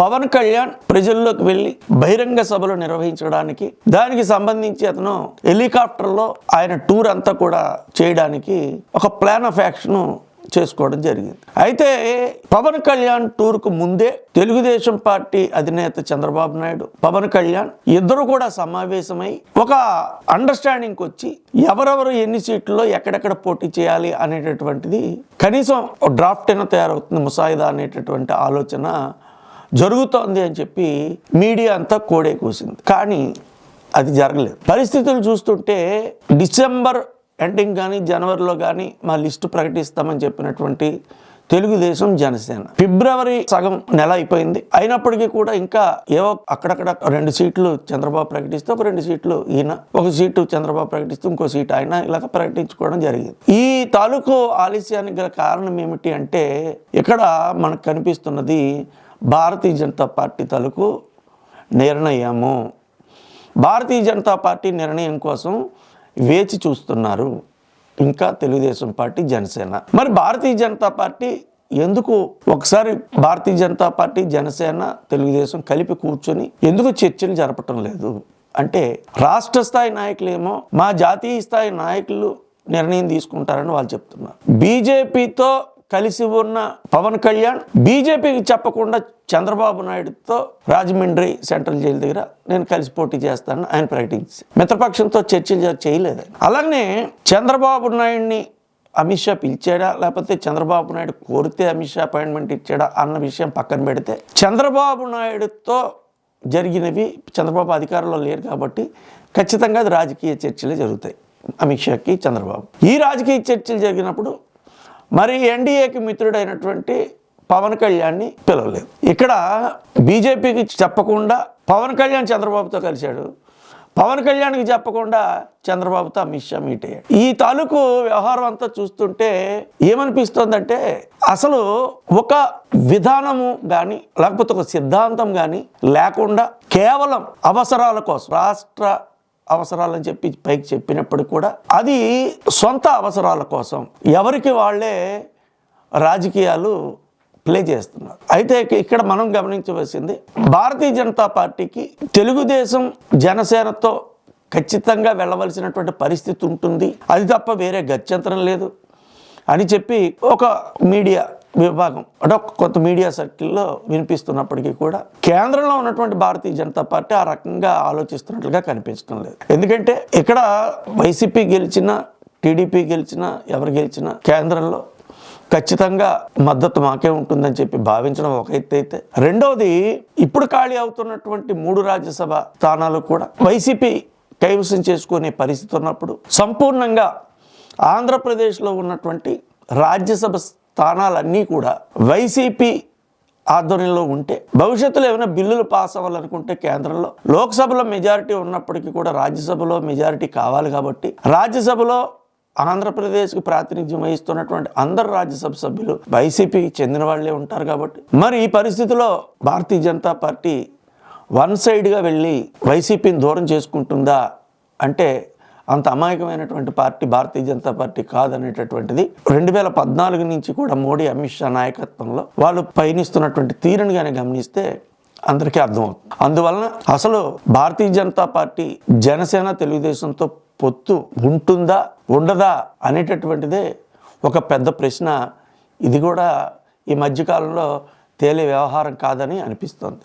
పవన్ కళ్యాణ్ ప్రజల్లోకి వెళ్ళి బహిరంగ సభలు నిర్వహించడానికి దానికి సంబంధించి అతను హెలికాప్టర్లో ఆయన టూర్ అంతా కూడా చేయడానికి ఒక ప్లాన్ ఆఫ్ యాక్షన్ చేసుకోవడం జరిగింది. అయితే పవన్ కళ్యాణ్ టూర్కు ముందే తెలుగుదేశం పార్టీ అధినేత చంద్రబాబు నాయుడు పవన్ కళ్యాణ్ ఇద్దరు కూడా సమావేశమై ఒక అండర్స్టాండింగ్కి వచ్చి ఎవరెవరు ఎన్ని సీట్లలో ఎక్కడెక్కడ పోటీ చేయాలి అనేటటువంటిది కనీసం డ్రాఫ్ట్ అయినా తయారవుతుంది ముసాయిదా అనేటటువంటి ఆలోచన జరుగుతోంది అని చెప్పి మీడియా అంతా కోడే కూసింది. కానీ అది జరగలేదు. పరిస్థితులు చూస్తుంటే డిసెంబర్ ఎండింగ్ కానీ జనవరిలో కానీ మా లిస్టు ప్రకటిస్తామని చెప్పినటువంటి తెలుగుదేశం జనసేన. ఫిబ్రవరి సగం నెల అయిపోయింది. అయినప్పటికీ కూడా ఇంకా ఏవో అక్కడక్కడ రెండు సీట్లు చంద్రబాబు ప్రకటిస్తే ఒక రెండు సీట్లు ఈయన ఒక సీటు చంద్రబాబు ప్రకటిస్తే ఇంకో సీటు ఆయన ఇలాగ ప్రకటించుకోవడం జరిగింది. ఈ తాలూకు ఆలస్యానికి గల కారణం ఏమిటి అంటే ఇక్కడ మనకు కనిపిస్తున్నది భారతీయ జనతా పార్టీ తలకు నిర్ణయము. భారతీయ జనతా పార్టీ నిర్ణయం కోసం వేచి చూస్తున్నారు ఇంకా తెలుగుదేశం పార్టీ జనసేన. మరి భారతీయ జనతా పార్టీ ఎందుకు ఒకసారి భారతీయ జనతా పార్టీ జనసేన తెలుగుదేశం కలిపి కూర్చొని ఎందుకు చర్చలు జరపటం లేదు? అంటే రాష్ట్ర స్థాయి నాయకులేమో మా జాతీయ స్థాయి నాయకులు నిర్ణయం తీసుకుంటారని వాళ్ళు చెప్తున్నారు. బీజేపీతో కలిసి ఉన్న పవన్ కళ్యాణ్ బీజేపీకి చెప్పకుండా చంద్రబాబు నాయుడుతో రాజమండ్రి సెంట్రల్ జైలు దగ్గర నేను కలిసి పోటీ చేస్తానని ఆయన ప్రకటించి మిత్రపక్షంతో చర్చలు చేయలేదు ఆయన. అలాగనే చంద్రబాబు నాయుడిని అమిత్ షా పిలిచాడా? లేకపోతే చంద్రబాబు నాయుడు కోరితే అమిత్ షా అపాయింట్మెంట్ ఇచ్చాడా అన్న విషయం పక్కన పెడితే చంద్రబాబు నాయుడుతో జరిగినవి చంద్రబాబు అధికారంలో లేరు కాబట్టి ఖచ్చితంగా అది రాజకీయ చర్చలే జరుగుతాయి అమిత్ షాకి చంద్రబాబు. ఈ రాజకీయ చర్చలు జరిగినప్పుడు మరి ఎన్డీఏకి మిత్రుడైనటువంటి పవన్ కళ్యాణ్ని పిలవలేదు. ఇక్కడ బీజేపీకి చెప్పకుండా పవన్ కళ్యాణ్ చంద్రబాబుతో కలిశాడు. పవన్ కళ్యాణ్కి చెప్పకుండా చంద్రబాబుతో అమిత్ షా మీట్ అయ్యాడు. ఈ తాలూకు వ్యవహారం అంతా చూస్తుంటే ఏమనిపిస్తుందంటే అసలు ఒక విధానము కానీ లేకపోతే ఒక సిద్ధాంతం కానీ లేకుండా కేవలం అవసరాల కోసం రాష్ట్ర అవసరాలని చెప్పి పైకి చెప్పినప్పుడు కూడా అది సొంత అవసరాల కోసం ఎవరికి వాళ్ళే రాజకీయాలు ప్లే చేస్తున్నారు. అయితే ఇక్కడ మనం గమనించవలసింది భారతీయ జనతా పార్టీకి తెలుగుదేశం జనసేనతో ఖచ్చితంగా వెళ్ళవలసినటువంటి పరిస్థితి ఉంటుంది. అది తప్ప వేరే గత్యంతరం లేదు అని చెప్పి ఒక మీడియా విభాగం. అంటే కొంత మీడియా సర్కిల్లో వినిపిస్తున్నప్పటికీ కూడా కేంద్రంలో ఉన్నటువంటి భారతీయ జనతా పార్టీ ఆ రకంగా ఆలోచిస్తున్నట్లుగా కనిపించడం లేదు. ఎందుకంటే ఇక్కడ వైసీపీ గెలిచినా టీడీపీ గెలిచినా ఎవరు గెలిచినా కేంద్రంలో ఖచ్చితంగా మద్దతు మాకే ఉంటుందని చెప్పి భావించడం ఒక ఎత్తు అయితే. రెండవది ఇప్పుడు ఖాళీ అవుతున్నటువంటి మూడు రాజ్యసభ స్థానాలు కూడా వైసీపీ కైవసం చేసుకునే పరిస్థితి ఉన్నప్పుడు సంపూర్ణంగా ఆంధ్రప్రదేశ్లో ఉన్నటువంటి రాజ్యసభ స్థానాలన్నీ కూడా వైసీపీ ఆధ్వర్యంలో ఉంటే భవిష్యత్తులో ఏమైనా బిల్లులు పాస్ అవ్వాలనుకుంటే కేంద్రంలో లోక్సభలో మెజారిటీ ఉన్నప్పటికీ కూడా రాజ్యసభలో మెజారిటీ కావాలి కాబట్టి రాజ్యసభలో ఆంధ్రప్రదేశ్కు ప్రాతినిధ్యం వహిస్తున్నటువంటి అందరు రాజ్యసభ సభ్యులు వైసీపీకి చెందిన వాళ్ళే ఉంటారు కాబట్టి మరి ఈ పరిస్థితిలో భారతీయ జనతా పార్టీ వన్ సైడ్గా వెళ్ళి వైసీపీని దూరం చేసుకుంటుందా అంటే అంత అమాయకమైనటువంటి పార్టీ భారతీయ జనతా పార్టీ కాదనేటటువంటిది రెండు వేల పద్నాలుగు నుంచి కూడా మోడీ అమిత్ షా నాయకత్వంలో వాళ్ళు పయనిస్తున్నటువంటి తీరుని కానీ గమనిస్తే అందరికీ అర్థమవుతుంది. అందువలన అసలు భారతీయ జనతా పార్టీ జనసేన తెలుగుదేశంతో పొత్తు ఉంటుందా ఉండదా అనేటటువంటిదే ఒక పెద్ద ప్రశ్న. ఇది కూడా ఈ మధ్యకాలంలో తేలే వ్యవహారం కాదని అనిపిస్తోంది.